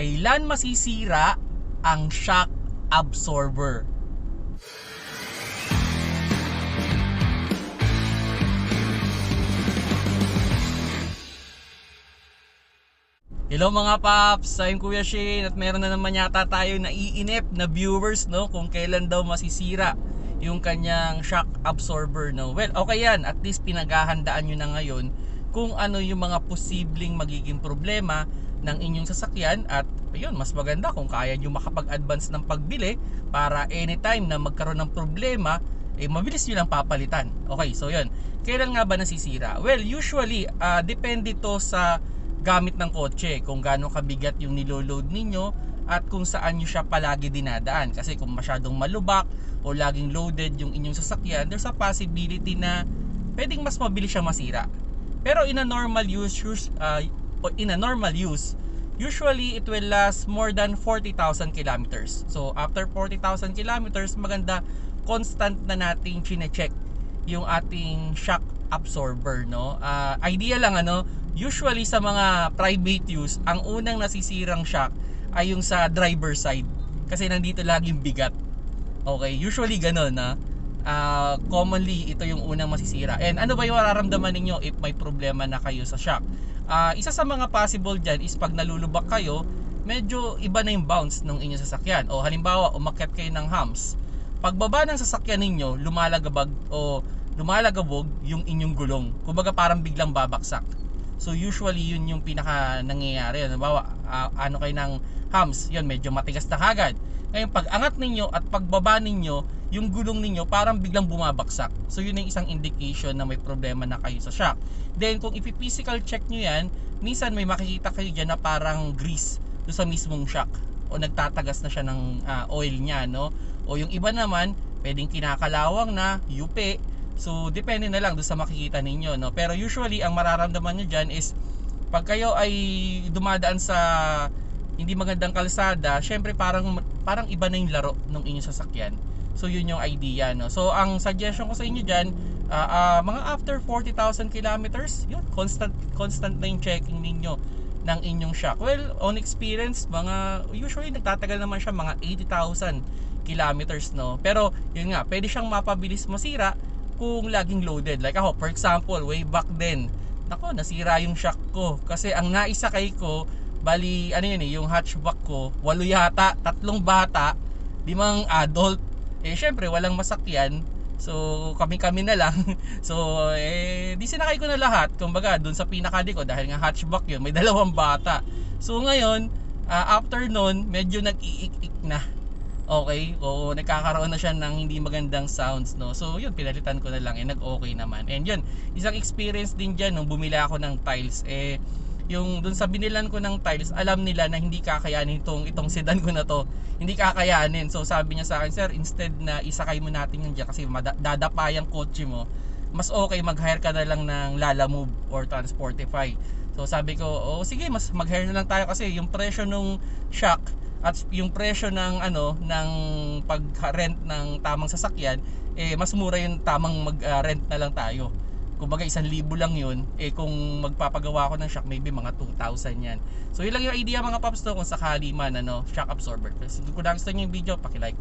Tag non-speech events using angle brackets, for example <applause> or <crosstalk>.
Kailan masisira ang shock absorber? Hello mga paps, I'm Kuya Shane at meron na naman yata tayo naiinip na viewers no kung kailan daw masisira yung kanyang shock absorber no. Well, okay yan, at least pinaghahandaan nyo na ngayon kung ano yung mga posibleng magiging problema ng inyong sasakyan at ayun, mas maganda kung kaya nyo makapag-advance ng pagbili para anytime na magkaroon ng problema eh mabilis nyo lang papalitan. Okay, so yun. Kailan nga ba nasisira? Well, usually, ah, depende to sa gamit ng kotse, kung gaano kabigat yung niloload ninyo at kung saan nyo siya palagi dinadaan. Kasi kung masyadong malubak o laging loaded yung inyong sasakyan, there's a possibility na pwedeng mas mabilis siya masira. Pero in a normal use uh, in a normal use, usually it will last more than 40,000 kilometers. So after 40,000 kilometers, maganda constant na nating chine-check yung ating shock absorber, no? Ah, idea lang ano, usually sa mga private use, ang unang nasisirang shock ay yung sa driver side kasi nandito laging bigat. Okay, usually ganun na. Ah, commonly ito yung unang masisira. And ano ba yung mararamdaman ninyo if may problema na kayo sa shock? Ah, isa sa mga possible dyan is pag nalulubak kayo, medyo iba na yung bounce ng inyong sasakyan. O halimbawa, umakyat kayo ng hams. Pagbaba ng sasakyan ninyo, lumalagabag o lumalagabog yung inyong gulong. Kumbaga parang biglang babaksak. So usually yun yung pinaka nangyayari. Halimbawa, ah, ano kayo ng hams, yun medyo matigas na kagad. Ngayon pag angat ninyo at pagbaba ninyo, yung gulong ninyo parang biglang bumabaksak. So yun yung isang indication na may problema na kayo sa shock. Then kung ipi-physical check nyo yan, minsan may makikita kayo dyan na parang grease do sa mismong shock. O nagtatagas na siya ng ah, oil niya no? O yung iba naman pwedeng kinakalawang na yupe so depende na lang do sa makikita ninyo no? Pero usually ang mararamdaman nyo dyan is pag kayo ay dumadaan sa hindi magandang kalsada syempre parang parang iba na yung laro ng inyong sasakyan so yun yung idea no so ang suggestion ko sa inyo dyan ah, ah, mga after 40,000 kilometers yun constant constant na yung checking ninyo ng inyong shock. Well, on experience, mga usually nagtatagal naman siya mga 80,000 kilometers, no? Pero yun nga, pwede siyang mapabilis masira kung laging loaded. Like ako, for example, way back then, nako, nasira yung shock ko kasi ang naisakay ko, bali ano yun eh, yung hatchback ko, walo yata, tatlong bata, limang adult. Eh syempre, walang masakyan. So, kami-kami na lang. <laughs> So, eh, di sinakay ko na lahat. Kumbaga, dun sa pinakadi ko, dahil nga hatchback yun, may <laughs> dalawang bata. So, ngayon, ah, after nun, medyo nag-iik-ik na. Okay? O, nagkakaroon na siya ng hindi magandang sounds, no? So, yun, pinalitan ko na lang, eh, nag-okay naman. And yun, isang experience din dyan, nung bumili ako ng tiles, eh, yung dun sa binilan ko ng tiles, alam nila na hindi kakayanin itong, itong sedan ko na to. Hindi kakayanin. So sabi niya sa akin, sir, instead na isakay mo natin yun dyan kasi dadapa yung kotse mo, mas okay mag-hire ka na lang ng Lala Move or Transportify. So sabi ko, oh sige, mas mag-hire na lang tayo kasi yung presyo nung shock at yung presyo ng ano ng pag-rent ng tamang sasakyan eh mas mura yung tamang mag-rent na lang tayo kumbaga isang libo lang yun. Eh kung magpapagawa ako ng shock maybe mga 2,000 yan. So yun lang yung idea mga paps to kung sakali man ano shock absorber. So kung nagustuhan nyo yung video paki-like